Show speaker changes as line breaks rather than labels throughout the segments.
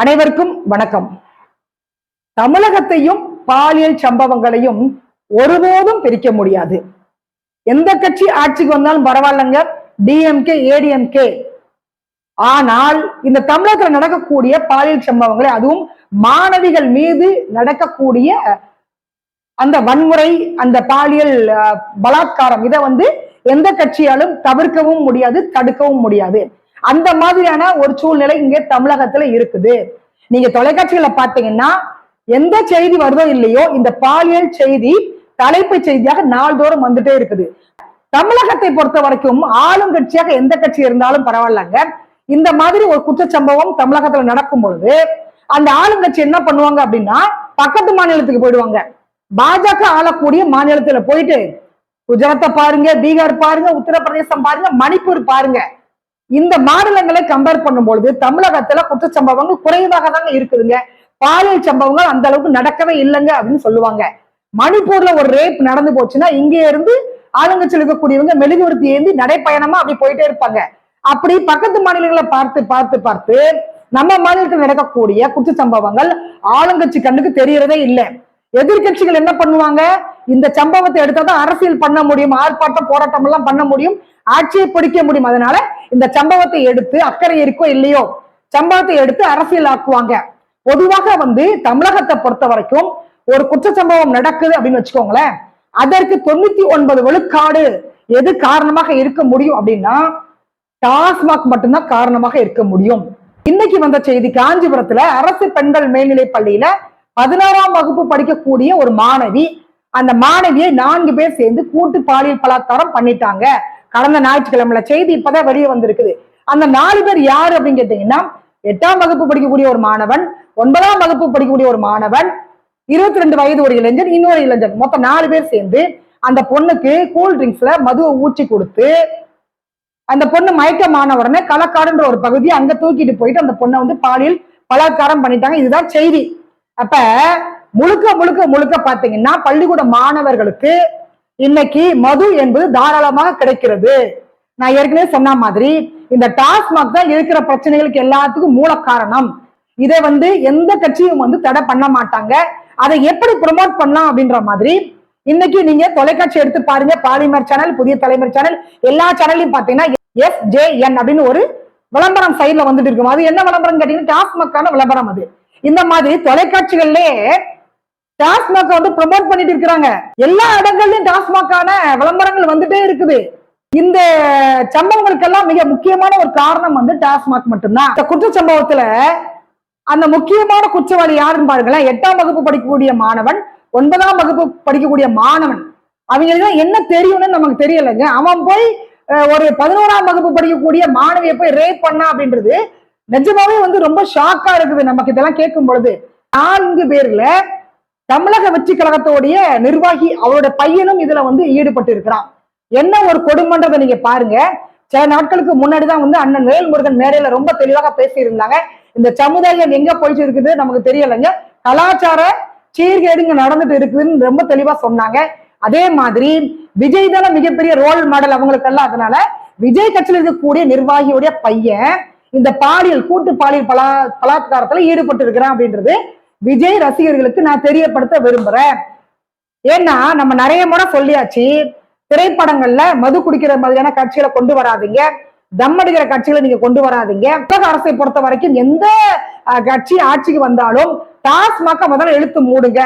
அனைவருக்கும் வணக்கம். தமிழகத்தையும் பாலியல் சம்பவங்களையும் ஒருபோதும் பிரிக்க முடியாது. எந்த கட்சி ஆட்சிக்கு வந்தாலும் பரவாயில்லைங்க. டிஎம்கே ஏடிஎம்கே ஆனால் இந்த தமிழகத்தில் நடக்கக்கூடிய பாலியல் சம்பவங்களை அதுவும் மாணவிகள் மீது நடக்கக்கூடிய அந்த வன்முறை அந்த பாலியல் பலாத்காரம் இதை வந்து எந்த கட்சியாலும் தவிர்க்கவும் முடியாது தடுக்கவும் முடியாது. அந்த மாதிரியான ஒரு சூழ்நிலை இங்கே தமிழகத்துல இருக்குது. நீங்க தொலைக்காட்சிகளை பார்த்தீங்கன்னா எந்த செய்தி வருதோ இல்லையோ இந்த பாலியல் செய்தி தலைப்பு செய்தியாக நாள்தோறும் வந்துட்டே இருக்குது. தமிழகத்தை பொறுத்த வரைக்கும் ஆளும் கட்சியாக எந்த கட்சி இருந்தாலும் பரவாயில்லங்க. இந்த மாதிரி ஒரு குற்றச்சம்பவம் தமிழகத்துல நடக்கும் பொழுது அந்த ஆளுங்கட்சி என்ன பண்ணுவாங்க அப்படின்னா பக்கத்து மாநிலத்துக்கு போயிடுவாங்க. பாஜக ஆளக்கூடிய மாநிலத்துல போயிட்டு குஜராத்தை பாருங்க பீகார் பாருங்க உத்தரப்பிரதேசம் பாருங்க மணிப்பூர் பாருங்க. இந்த மாநிலங்களை கம்பேர் பண்ணும்பொழுது தமிழகத்துல குற்ற சம்பவங்கள் குறைவாக தாங்க இருக்குதுங்க. பாலியல் சம்பவங்கள் அந்த அளவுக்கு நடக்கவே இல்லைங்க அப்படின்னு சொல்லுவாங்க. மணிப்பூர்ல ஒரு ரேப் நடந்து போச்சுன்னா இங்க இருந்து ஆளுங்கட்சியில் இருக்கக்கூடியவங்க மெழுகுவர்த்தி ஏந்தி நடைப்பயணமா அப்படி போயிட்டே இருப்பாங்க. அப்படி பக்கத்து மாநிலங்களை பார்த்து பார்த்து பார்த்து நம்ம மாநிலத்தில் நடக்கக்கூடிய குற்ற சம்பவங்கள் ஆளுங்கட்சி கண்ணுக்கு தெரியறதே இல்லை. எதிர்கட்சிகள் என்ன பண்ணுவாங்க? இந்த சம்பவத்தை எடுத்தாதான் அரசியல் பண்ண முடியும் ஆர்ப்பாட்டம் போராட்டம் எல்லாம் பண்ண முடியும் ஆட்சியை பிடிக்க முடியும். அதனால இந்த சம்பவத்தை எடுத்து அக்கறை இருக்கோ இல்லையோ சம்பவத்தை எடுத்து அரசியல் ஆக்குவாங்க பொதுவாக வந்து தமிழகத்தை பொறுத்த வரைக்கும் ஒரு குற்ற சம்பவம் நடக்குது அப்படின்னு வச்சுக்கோங்களேன். அதற்கு தொண்ணூத்தி ஒன்பது விழுக்காடு எது காரணமாக இருக்க முடியும் அப்படின்னா டாஸ்மாக் மட்டும்தான் காரணமாக இருக்க முடியும். இன்னைக்கு வந்த செய்தி காஞ்சிபுரத்துல அரசு பெண்கள் மேல்நிலை பள்ளியில பதினாறாம் வகுப்பு படிக்கக்கூடிய ஒரு மாணவி. அந்த மாணவியை நான்கு பேர் சேர்ந்து கூட்டு பாலியல் பலாத்காரம் பண்ணிட்டாங்க. கடந்த ஞாயிற்றுக்கிழமைல செய்தி இப்பதான் வெளியே வந்திருக்குது. அந்த நாலு பேர் யாரு அப்படின்னு கேட்டீங்கன்னா எட்டாம் வகுப்பு படிக்கக்கூடிய ஒரு மாணவன் ஒன்பதாம் வகுப்பு படிக்கக்கூடிய ஒரு மாணவன் இருபத்தி ரெண்டு வயது ஒரு இளைஞர் இன்னொரு இளைஞர் மொத்தம் நாலு பேர் சேர்ந்து அந்த பொண்ணுக்கு கூல் ட்ரிங்க்ஸ்ல மதுவை ஊற்றி கொடுத்து அந்த பொண்ணு மயக்கமான உடனே களக்காடுன்ற ஒரு பகுதியை அங்க தூக்கிட்டு போயிட்டு அந்த பொண்ணை வந்து பாலியல் பலாத்காரம் பண்ணிட்டாங்க. இதுதான் செய்தி. அப்ப முழுக்க முழுக்க முழுக்க பாத்தீங்கன்னா பள்ளிக்கூட மாணவர்களுக்கு இன்னைக்கு மது என்பது தாராளமாக கிடைக்கிறது. நான் ஏற்கனவே சொன்ன மாதிரி இந்த டாஸ்மாக் தான் இருக்கிற பிரச்சனைகளுக்கு எல்லாத்துக்கும் மூல காரணம். இதை வந்து எந்த கட்சியும் வந்து தடை பண்ண மாட்டாங்க. அதை எப்படி ப்ரொமோட் பண்ணலாம் அப்படின்ற மாதிரி இன்னைக்கு நீங்க தொலைக்காட்சி எடுத்து பாருங்க. பாலிமர் சேனல் புதிய தலைமுறை சேனல் எல்லா சேனல்லையும் பாத்தீங்கன்னா எஸ் ஜே என் அப்படின்னு ஒரு விளம்பரம் சைட்ல வந்துட்டு இருக்கும். அது என்ன விளம்பரம் கேட்டீங்கன்னா டாஸ்மாக்கான விளம்பரம் அது. இந்த மாதிரி தொலைக்காட்சிகள்லே டாஸ்மாக் வந்து ப்ரொமோட் பண்ணிட்டு இருக்கிறாங்க. எல்லா இடங்கள்லயும் டாஸ்மாக்கான விளம்பரங்கள் வந்துட்டே இருக்குது. இந்த சம்பவங்களுக்கெல்லாம் மிக முக்கியமான ஒரு காரணம் வந்து டாஸ்மாக் மட்டும்தான். இந்த குற்ற சம்பவத்துல அந்த முக்கியமான குற்றவாளி யாருன்னு பாருங்களேன். எட்டாம் வகுப்பு படிக்கக்கூடிய மாணவன் ஒன்பதாம் வகுப்பு படிக்கக்கூடிய மாணவன். அவங்களுக்கு என்ன தெரியும்னு நமக்கு தெரியலைங்க. அவன் போய் ஒரு பதினோராம் வகுப்பு படிக்கக்கூடிய மாணவியை போய் ரேப் பண்ணா அப்படின்றது நிஜமாவே வந்து ரொம்ப ஷாக்கா இருக்குது நமக்கு இதெல்லாம் கேட்கும் பொழுது. நான்கு பேர்ல தமிழக வெற்றி கழகத்தோடைய நிர்வாகி அவரோட பையனும் இதுல வந்து ஈடுபட்டு இருக்கிறான் என்ன ஒரு கொடுமன்றதை நீங்க பாருங்க. சில நாட்களுக்கு முன்னாடி தான் வந்து அண்ணன் வேல்முருகன் மேடையில ரொம்ப தெளிவாக பேசியிருந்தாங்க. இந்த சமுதாயம் எங்க போயிட்டு இருக்குது நமக்கு தெரியலைங்க. கலாச்சார சீர்கேடுங்க நடந்துட்டு இருக்குதுன்னு ரொம்ப தெளிவா சொன்னாங்க. அதே மாதிரி விஜய் தானே மிகப்பெரிய ரோல் மாடல் அவங்களுக்கெல்லாம். அதனால விஜய் கட்சியில் இருக்கக்கூடிய நிர்வாகியுடைய பையன் இந்த பாலியல் கூட்டு பாலியல் பலா பலாத்காரத்துல ஈடுபட்டு இருக்கிறான் அப்படின்றது விஜய் ரசிகர்களுக்கு நான் தெரியப்படுத்த விரும்புறேன். ஏன்னா நம்ம நிறைய முறை சொல்லியாச்சு திரைப்படங்கள்ல மது குடிக்கிற மாதிரியான காட்சிகளை கொண்டு வராதீங்க. தம் அடிக்கிற காட்சிகளை நீங்க கொண்டு வராதீங்க. உலக அரசை பொறுத்த வரைக்கும் எந்த கட்சி ஆட்சிக்கு வந்தாலும் டாஸ்மாக முதல்ல எழுத்து மூடுங்க.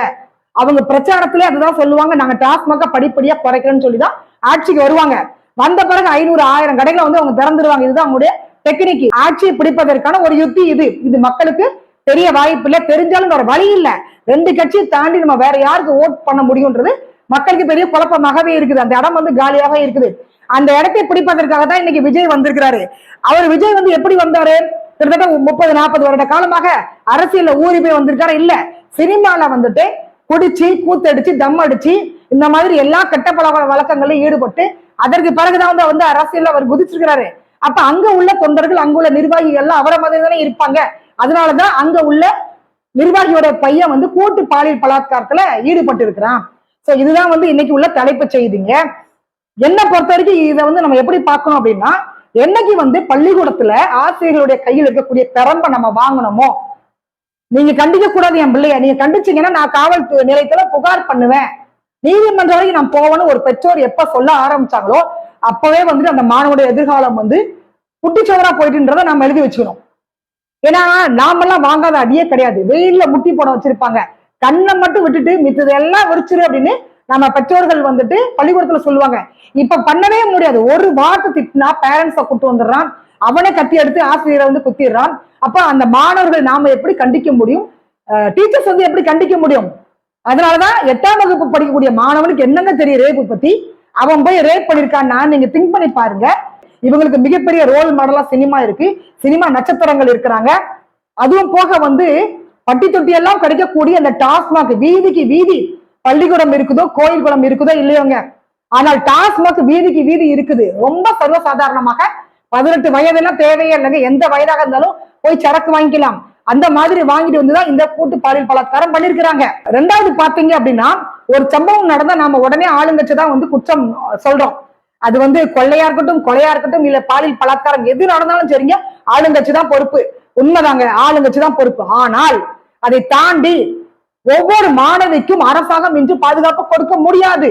அவங்க பிரச்சாரத்திலே அதுதான் சொல்லுவாங்க. நாங்க டாஸ்மாக படிப்படியா குறைக்கிறோம்னு சொல்லிதான் ஆட்சிக்கு வருவாங்க. வந்த பிறகு ஐநூறு ஆயிரம் கடைகளை வந்து அவங்க திறந்துருவாங்க. இதுதான் அவங்களுடைய டெக்னிக் ஆட்சியை பிடிப்பதற்கான ஒரு யுக்தி இது. இது மக்களுக்கு பெரிய வாய்ப்பு இல்லை. தெரிஞ்சாலும் வேற வழி இல்ல. ரெண்டு கட்சியை தாண்டி நம்ம வேற யாருக்கு ஓட் பண்ண முடியும்ன்றது மக்களுக்கு பெரிய குழப்பமாகவே இருக்குது. அந்த இடம் வந்து காலியாக இருக்குது. அந்த இடத்தை பிடிப்பதற்காக தான் இன்னைக்கு விஜய் வந்திருக்கிறாரு. அவர் விஜய் வந்து எப்படி வந்தாரு? கிட்டத்தட்ட முப்பது நாற்பது வருட காலமாக அரசியல ஊறி போய் வந்திருக்காரு. இல்ல சினிமால வந்துட்டு குடிச்சு கூத்தடிச்சு தம் அடிச்சு இந்த மாதிரி எல்லா கெட்ட பழக்க வழக்கங்களையும் ஈடுபட்டு அதற்கு பிறகுதான் வந்து வந்து அரசியல்ல அவர் குதிச்சிருக்கிறாரு. அப்ப அங்க உள்ள தொண்டர்கள் அங்க உள்ள நிர்வாகிகள் எல்லாம் அவரை மாதிரி தானே இருப்பாங்க. அதனாலதான் அங்க உள்ள நிர்வாகியோட பையன் வந்து கூட்டு பாலியல் பலாத்காரத்துல ஈடுபட்டு இருக்கிறான் சோ இதுதான் வந்து இன்னைக்கு உள்ள தலைப்பு செய்திங்க. என்ன பொறுத்த வரைக்கும் இதை வந்து நம்ம எப்படி பார்க்கணும் அப்படின்னா என்னைக்கு வந்து பள்ளிக்கூடத்துல ஆசிரியர்களுடைய கையில் இருக்கக்கூடிய பெரம்ப நம்ம வாங்கணுமோ? நீங்க கண்டிக்க கூடாது என் பிள்ளைய. நீங்க கண்டிச்சீங்கன்னா நான் காவல் நிலையத்துல புகார் பண்ணுவேன். நீதிமன்றம் வரைக்கும் நான் போவேன்னு ஒரு பெற்றோர் எப்ப சொல்ல ஆரம்பிச்சாங்களோ அப்பவே வந்துட்டு அந்த மாணவனுடைய எதிர்காலம் வந்து குட்டிச்சோதரா போயிட்டுன்றதை நம்ம எழுதி வச்சுக்கணும். ஏன்னா நாமெல்லாம் வாங்காத அடியே கிடையாது. வெயில்ல முட்டி போட வச்சிருப்பாங்க. கண்ணை மட்டும் விட்டுட்டு மித்தது எல்லாம் விரிச்சிரு அப்படின்னு நம்ம பெற்றோர்கள் வந்துட்டு பள்ளிக்கூடத்துல சொல்லுவாங்க. இப்ப பண்ணவே முடியாது. ஒரு வார்த்தை திட்டினா பேரண்ட்ஸ கூட்டு வந்துடுறான். அவனை கத்தி எடுத்து ஆசிரியரை வந்து குத்திடுறான். அப்ப அந்த மாணவர்கள் நாம எப்படி கண்டிக்க முடியும்? டீச்சர்ஸ் வந்து எப்படி கண்டிக்க முடியும்? அதனாலதான் எட்டாம் வகுப்பு படிக்கக்கூடிய மாணவனுக்கு என்னங்க தெரியும் ரேப்பு பத்தி? அவன் போய் ரேப் பண்ணிருக்கான்னா நீங்க திங்க் பண்ணி பாருங்க. இவங்களுக்கு மிகப்பெரிய ரோல் மாடலா சினிமா இருக்கு. சினிமா நட்சத்திரங்கள் இருக்கிறாங்க. அதுவும் போக வந்து பட்டி தொட்டி எல்லாம் கிடைக்கக்கூடிய அந்த டாஸ்மாக் வீதிக்கு வீதி பள்ளிக்கூடம் இருக்குதோ கோயில் குளம் இருக்குதோ இல்லையோங்க. ஆனால் டாஸ்மாக் வீதிக்கு வீதி இருக்குது. ரொம்ப சர்வசாதாரணமாக பதினெட்டு வயதெல்லாம் தேவையே இல்லைங்க. எந்த வயதாக இருந்தாலும் போய் சரக்கு வாங்கிக்கலாம். அந்த மாதிரி வாங்கிட்டு வந்துதான் இந்த கூட்டு பாலியல் பலாத்காரம் பண்ணிருக்கிறாங்க. ரெண்டாவது பாத்தீங்க அப்படின்னா ஒரு சம்பவம் நடந்தா நாம உடனே ஆளுங்கட்சி தான் வந்து குற்றம் சொல்றோம். அது வந்து கொள்ளையா இருக்கட்டும் கொலையா இருக்கட்டும் இல்ல பாலியல் பலாத்காரம் எது நடந்தாலும் சரிங்க ஆளுங்கட்சி தான் பொறுப்பு. உண்மைதாங்க ஆளுங்கட்சி தான் பொறுப்பு. ஆனால் அதை தாண்டி ஒவ்வொரு மாணவிக்கும் அரசாங்கம் இன்று பாதுகாப்பு கொடுக்க முடியாது.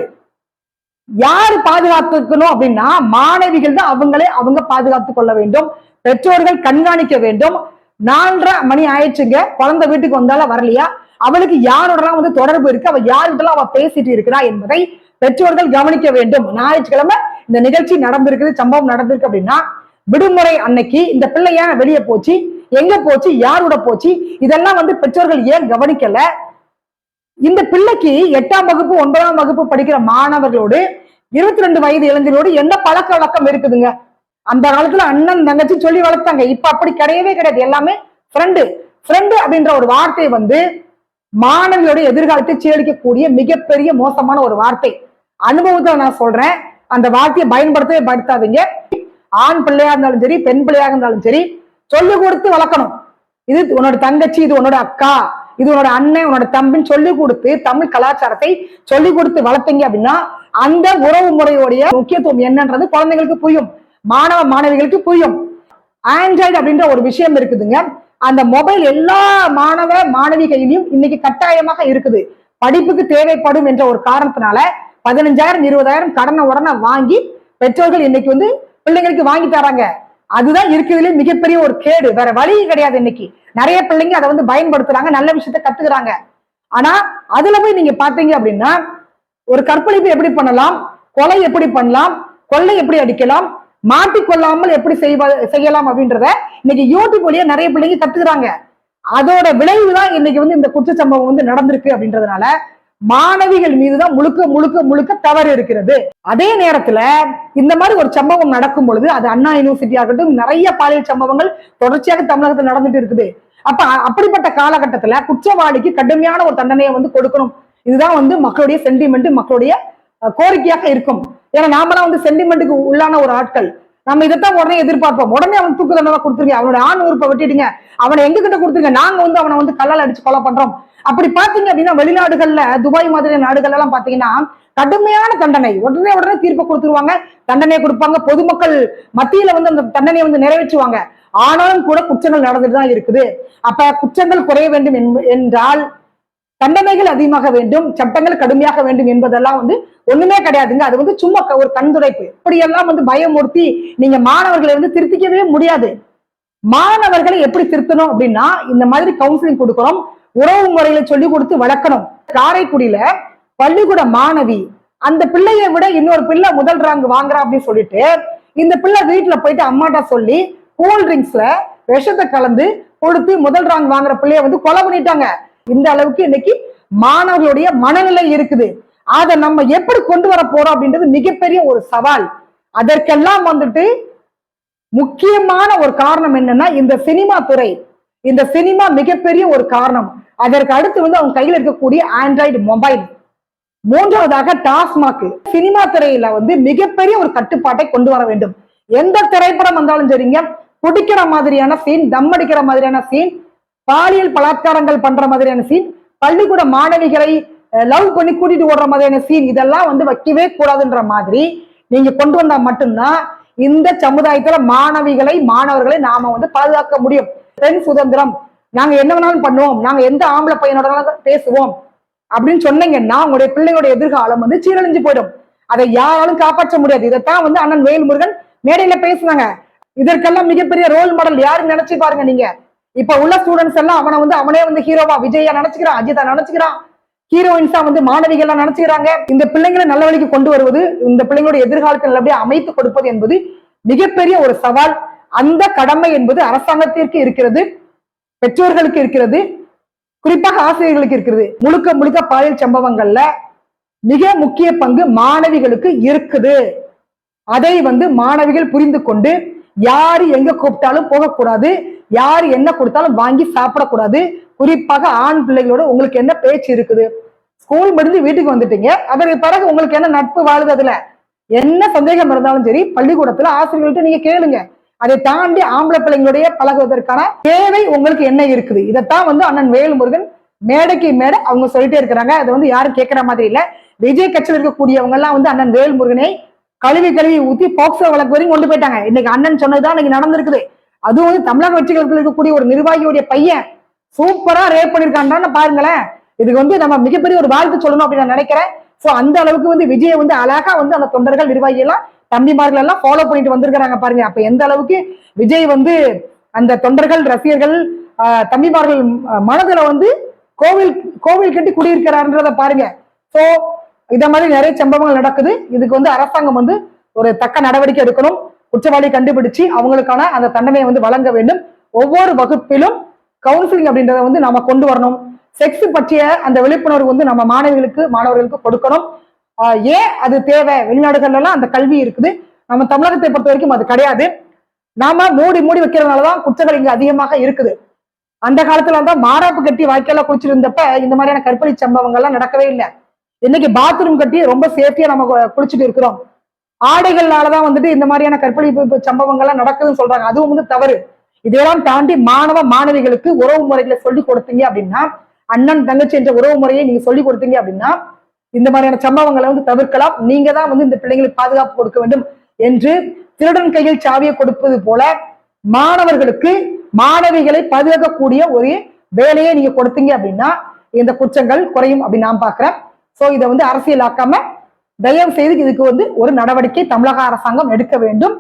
யாரு பாதுகாத்துக்கணும் அப்படின்னா மாணவிகள் தான் அவங்களே அவங்க பாதுகாத்துக் கொள்ள வேண்டும். பெற்றோர்கள் கண்காணிக்க வேண்டும். நாலரை மணி ஆயிடுச்சுங்க குழந்தை வீட்டுக்கு வந்தாலும் வரலையா? அவளுக்கு யாரோடலாம் வந்து தொடர்பு இருக்கு? அவ யார்கிட்டலாம் அவ பேசிட்டு இருக்கிறா என்பதை பெற்றோர்கள் கவனிக்க வேண்டும். ஞாயிற்றுக்கிழமை இந்த நிகழ்ச்சி நடந்திருக்குது சம்பவம் நடந்திருக்கு அப்படின்னா விடுமுறை அன்னைக்கு இந்த பிள்ளை ஏன் வெளியே போச்சு எங்க போச்சு யாரோட போச்சு? இதெல்லாம் வந்து பெற்றோர்கள் ஏன் கவனிக்கல? இந்த பிள்ளைக்கு எட்டாம் வகுப்பு ஒன்பதாம் வகுப்பு படிக்கிற மாணவர்களோடு இருபத்தி ரெண்டு வயது இளைஞர்களோடு என்ன பழக்க வழக்கம் இருக்குதுங்க? அந்த காலத்துல அண்ணன் தங்கச்சி சொல்லி வளர்த்தாங்க. இப்ப அப்படி கிடையவே கிடையாது. எல்லாமே ஃப்ரெண்டு ஃப்ரெண்டு அப்படின்ற ஒரு வார்த்தை வந்து மாணவியோட எதிர்காலத்தை சீரழிக்கக்கூடிய மிகப்பெரிய மோசமான ஒரு வார்த்தை. அனுபவத்தை நான் சொல்றேன். அந்த வார்த்தையை பயன்படுத்தவே படுத்தாதீங்க ஆண் பிள்ளையா இருந்தாலும் சரி பெண் பிள்ளையாக இருந்தாலும் சரி சொல்லி கொடுத்து வளர்க்கணும். இது உன்னோட தங்கச்சி இது உன்னோட அக்கா இது உன்னோட அண்ணன் உன்னோட தம்பின்னு சொல்லி கொடுத்து தமிழ் கலாச்சாரத்தை சொல்லி கொடுத்து வளர்த்தீங்க அப்படின்னா அந்த உறவு முறையோடைய முக்கியத்துவம் என்னன்றது குழந்தைகளுக்கு புரியும். மாணவ மாணவிகளுக்கு புரியும். ஆண்ட்ராய்டு அப்படின்ற ஒரு விஷயம் இருக்குதுங்க. அந்த மொபைல் எல்லா மாணவ மாணவி கையிலையும் இன்னைக்கு கட்டாயமாக இருக்குது. படிப்புக்கு தேவைப்படும் என்ற ஒரு காரணத்தினால பதினஞ்சாயிரம் இருபதாயிரம் கடனை உடனே வாங்கி பெற்றோர்கள் இன்னைக்கு வந்து பிள்ளைங்களுக்கு வாங்கி தராங்க. அதுதான் இருக்கிறதுலே மிகப்பெரிய ஒரு கேடு. வேற வழியும் கிடையாது இன்னைக்கு. நிறைய பிள்ளைங்க அதை வந்து பயன்படுத்துறாங்க நல்ல விஷயத்த கத்துக்கிறாங்க. ஆனா அதுல போய் நீங்க பாத்தீங்க அப்படின்னா ஒரு கற்பழிப்பு எப்படி பண்ணலாம் கொலை எப்படி பண்ணலாம் கொள்ளை எப்படி அடிக்கலாம் மாட்டிக்கொள்ளாமல் எப்படி செய்வ செய்யலாம் அப்படின்றத இன்னைக்கு யூடியூப் வழியா நிறைய பிள்ளைங்க கத்துக்கிறாங்க. அதோட விளைவு தான் இன்னைக்கு வந்து இந்த குற்ற சம்பவம் வந்து நடந்திருக்கு அப்படின்றதுனால மாணவிகள் மீதுதான் முழுக்க முழுக்க முழுக்க தவறு இருக்கிறது. அதே நேரத்துல இந்த மாதிரி ஒரு சம்பவம் நடக்கும் பொழுது அது அண்ணா யூனிவர்சிட்டியா இருக்கட்டும் நிறைய பாலியல் சம்பவங்கள் தொடர்ச்சியாக தமிழகத்தில் நடந்துட்டு இருக்குது. அப்ப அப்படிப்பட்ட காலகட்டத்துல குற்றவாளிக்கு கடுமையான ஒரு தண்டனையை வந்து கொடுக்கணும். இதுதான் வந்து மக்களுடைய சென்டிமெண்ட் மக்களுடைய கோரிக்கையாக இருக்கும். ஏன்னா நாமெல்லாம் வந்து சென்டிமெண்ட்டுக்கு உள்ளான ஒரு ஆட்கள். நம்ம இதைத்தான் உடனே எதிர்பார்ப்போம். உடனே அவன் தூக்கு தண்டனை கொடுத்துருங்க. அவனோட ஆண் உறுப்பை வெட்டிடுங்க. அவனை எங்க கிட்ட கொடுத்துருங்க. நாங்க வந்து அவனை வந்து கல்லால் அடிச்சு கொலை பண்றோம். அப்படி பாத்தீங்க அப்படின்னா வெளிநாடுகள்ல துபாய் மாதிரி நாடுகள் எல்லாம் பாத்தீங்கன்னா கடுமையான தண்டனை. உடனே உடனே தீர்ப்பை கொடுத்துருவாங்க. தண்டனை கொடுப்பாங்க. பொதுமக்கள் மத்தியில வந்து அந்த தண்டனையை வந்து நிறைவேற்றுவாங்க. ஆனாலும் கூட குற்றங்கள் நடந்துட்டு தான் இருக்குது. அப்ப குற்றங்கள் குறைய வேண்டும் என்ப- என்றால் தண்டனைகள் அதிகமாக வேண்டும் சட்டங்கள் கடுமையாக வேண்டும் என்பதெல்லாம் வந்து ஒண்ணுமே கிடையாதுங்க. அது வந்து சும்மா க- ஒரு கண்துடைப்பு. இப்படியெல்லாம் வந்து பயமுறுத்தி நீங்க மாணவர்களை வந்து திருத்திக்கவே முடியாது. மாணவர்களை எப்படி திருத்தணும் அப்படின்னா இந்த மாதிரி கவுன்சிலிங் கொடுக்கணும் உறவு முறைகளை சொல்லி கொடுத்து வளர்க்கணும். காரைக்குடியில பள்ளிக்கூட மாணவி அந்த பிள்ளையை விட இன்னொரு பிள்ளை முதல் ரேங்க் வாங்குறா அப்படின்னு சொல்லிட்டு இந்த பிள்ளை வீட்டுல போயிட்டு அம்மாட்ட சொல்லி கூல் ட்ரிங்க்ஸ்ல விஷத்தை கலந்து கொடுத்து முதல் ரேங்க் வாங்குற பிள்ளைய வந்து கொலை பண்ணிட்டாங்க. இந்த அளவுக்கு இன்னைக்கு மாணவர்களுடைய மனநிலை இருக்குது. அதை நம்ம எப்படி கொண்டு வர போறோம் அப்படின்றது மிகப்பெரிய ஒரு சவால். அதற்கெல்லாம் வந்துட்டு முக்கியமான ஒரு காரணம் என்னன்னா இந்த சினிமா துறை. இந்த சினிமா மிகப்பெரிய ஒரு காரணம். அதற்கு அடுத்து வந்து அவங்க கையில் இருக்கக்கூடிய ஆண்ட்ராய்டு மொபைல். மூன்றாவதாக டாஸ்மாக். சினிமா துறையில வந்து மிகப்பெரிய ஒரு கட்டுப்பாட்டை கொண்டு வர வேண்டும். எந்த திரைப்படம் வந்தாலும் சரிங்க பிடிக்கிற மாதிரியான சீன் தம் அடிக்கிற மாதிரியான சீன் பாலியல் பலாத்காரங்கள் பண்ற மாதிரியான சீன் பள்ளிக்கூட மாணவிகளை லவ் பண்ணி கூட்டிட்டு ஓடுற மாதிரியான சீன் இதெல்லாம் வந்து வைக்கவே கூடாதுன்ற மாதிரி நீங்க கொண்டு வந்தா மட்டும்தான் இந்த சமுதாயத்துல மாணவிகளை மாணவர்களை நாம வந்து பாதுகாக்க முடியும். பெண் சுதந்திரம். நாங்க என்ன வேணாலும் பண்ணுவோம். நாங்க எந்த ஆம்பளை பையனோட பேசுவோம். அப்படின்னு சொன்னீங்கன்னா உங்களுடைய பிள்ளைங்களுடைய எதிர்காலம் வந்து சீரழிஞ்சு போயிடும். அதை யாராலும் காப்பாற்ற முடியாது. இதைத்தான் வந்து அண்ணன் வேல்முருகன் மேடையில பேசுனாங்க. இதற்கெல்லாம் மிகப்பெரிய ரோல் மாடல் யாருன்னு நினைச்சு பாருங்க நீங்க. இப்ப உள்ள ஸ்டூடெண்ட்ஸ் எல்லாம் அவனை வந்து அவனே வந்து ஹீரோவா விஜயா நினைச்சுக்கிறான் அஜிதா நினைச்சுக்கிறான். ஹீரோயின்ஸா வந்து மாணவிகள்லாம் நினைச்சுக்கிறாங்க. இந்த பிள்ளைங்களை நல்ல வழிக்கு கொண்டு வருவது இந்த பிள்ளைங்களுடைய எதிர்காலத்தை நல்லபடியா அமைத்து கொடுப்பது என்பது மிகப்பெரிய ஒரு சவால். அந்த கடமை என்பது அரசாங்கத்திற்கு இருக்கிறது பெற்றோர்களுக்கு இருக்கிறது குறிப்பாக ஆசிரியர்களுக்கு இருக்கிறது. முழுக்க முழுக்க பாலியல் சம்பவங்கள்ல மிக முக்கிய பங்கு மாணவிகளுக்கு இருக்குது. அதை வந்து மாணவிகள் புரிந்து கொண்டு யாரு எங்க கூப்பிட்டாலும் போகக்கூடாது. யார் என்ன கொடுத்தாலும் வாங்கி சாப்பிடக்கூடாது. குறிப்பாக ஆண் பிள்ளைகளோட உங்களுக்கு என்ன பேச்சு இருக்குது? ஸ்கூல் முடிஞ்சு வீட்டுக்கு வந்துட்டீங்க. அதற்கு பிறகு உங்களுக்கு என்ன நட்பு வாழுது அதுல? என்ன சந்தேகம் இருந்தாலும் சரி பள்ளிக்கூடத்துல ஆசிரியர்கள்ட்ட நீங்க கேளுங்க. அதை தாண்டி ஆம்பளை பிள்ளைங்களுடைய பழகுவதற்கான தேவை உங்களுக்கு என்ன இருக்குது? இதைத்தான் வந்து அண்ணன் வேலுமுருகன் மேடைக்கு மேடை அவங்க சொல்லிட்டே இருக்கிறாங்க. அதை வந்து யாரும் கேட்கிற மாதிரி இல்ல. விஜய் கட்சியில் இருக்கக்கூடியவங்க எல்லாம் வந்து அண்ணன் வேல்முருகனை கழுவி கழுவி ஊத்தி போக்சோ வழக்கு வரையும் கொண்டு போயிட்டாங்க. இன்னைக்கு அண்ணன் சொன்னதுதான் இன்னைக்கு நடந்திருக்குது. அதுவும் வந்து தமிழக கட்சிகளுக்கு இருக்கக்கூடிய ஒரு நிர்வாகியுடைய பையன் சூப்பரா ரேப் பண்ணிருக்கான்டான்னு பாருங்களேன். இதுக்கு வந்து நம்ம மிகப்பெரிய ஒரு வாழ்த்து சொல்லணும் அப்படின்னு நான் நினைக்கிறேன். சோ அந்த அளவுக்கு வந்து விஜய் வந்து அழகா வந்து அந்த தொண்டர்கள் நிர்வாகி எல்லாம் தம்பிமார்கள் எல்லாம் ஃபாலோ பண்ணிட்டு வந்திருக்கிறாங்க பாருங்க. அப்ப எந்த அளவுக்கு விஜய் வந்து அந்த தொண்டர்கள் ரசிகர்கள் தம்பிமார்கள் மனதுல வந்து கோவில் கோவில் கட்டி குடியிருக்கிறாருன்றத பாருங்க. சோ இத மாதிரி நிறைய சம்பவங்கள் நடக்குது. இதுக்கு வந்து அரசாங்கம் வந்து ஒரு தக்க நடவடிக்கை எடுக்கணும். குற்றவாளி கண்டுபிடிச்சு அவங்களுக்கான அந்த தண்டனையை வந்து வழங்க வேண்டும். ஒவ்வொரு வகுப்பிலும் கவுன்சிலிங் அப்படின்றத வந்து நாம கொண்டு வரணும். செக்ஸ் பற்றிய அந்த விழிப்புணர்வு வந்து நம்ம மாணவிகளுக்கு மாணவர்களுக்கு கொடுக்கணும். ஆஹ் ஏன் அது தேவை? வெளிநாடுகள்ல எல்லாம் அந்த கல்வி இருக்குது. நம்ம தமிழகத்தை பொறுத்த வரைக்கும் அது கிடையாது. நாம மூடி மூடி வைக்கிறதுனாலதான் குற்றங்கள் இங்க அதிகமாக இருக்குது. அந்த காலத்துல தான் மாறாப்பு கட்டி வாய்க்கால குளிச்சிருந்தப்ப இந்த மாதிரியான கற்பழி சம்பவங்கள்லாம் நடக்கவே இல்லை. இன்னைக்கு பாத்ரூம் கட்டி ரொம்ப சேஃப்டியா நம்ம குளிச்சுட்டு இருக்கிறோம். ஆடைகள்னாலதான் வந்துட்டு இந்த மாதிரியான கற்பழிப்பு சம்பவங்கள்லாம் நடக்குதுன்னு சொல்றாங்க. அதுவும் வந்து தவறு. இதையெல்லாம் தாண்டி மாணவ மாணவிகளுக்கு உறவு முறைகளை சொல்லி கொடுத்தீங்க அப்படின்னா அண்ணன் தங்கச்சி என்ற உறவு முறையை நீங்க சொல்லி கொடுத்தீங்க அப்படின்னா இந்த மாதிரியான சம்பவங்களை வந்து தவிர்க்கலாம். நீங்க தான் வந்து இந்த பிள்ளைங்களுக்கு பாதுகாப்பு கொடுக்க வேண்டும் என்று திருடன் கையில் சாவியை கொடுப்பது போல மாணவர்களுக்கு மாணவிகளை பாதுகாக்கக்கூடிய ஒரு வேலையை நீங்க கொடுத்தீங்க அப்படின்னா இந்த குற்றங்கள் குறையும் அப்படின்னு நான் பாக்குறேன் சோ இதை வந்து அரசியலாக்காம தயவு செய்து இதுக்கு வந்து ஒரு நடவடிக்கை தமிழக அரசாங்கம் எடுக்க வேண்டும்.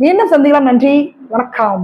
மீண்டும் சந்திக்கலாம் நன்றி. வணக்கம்.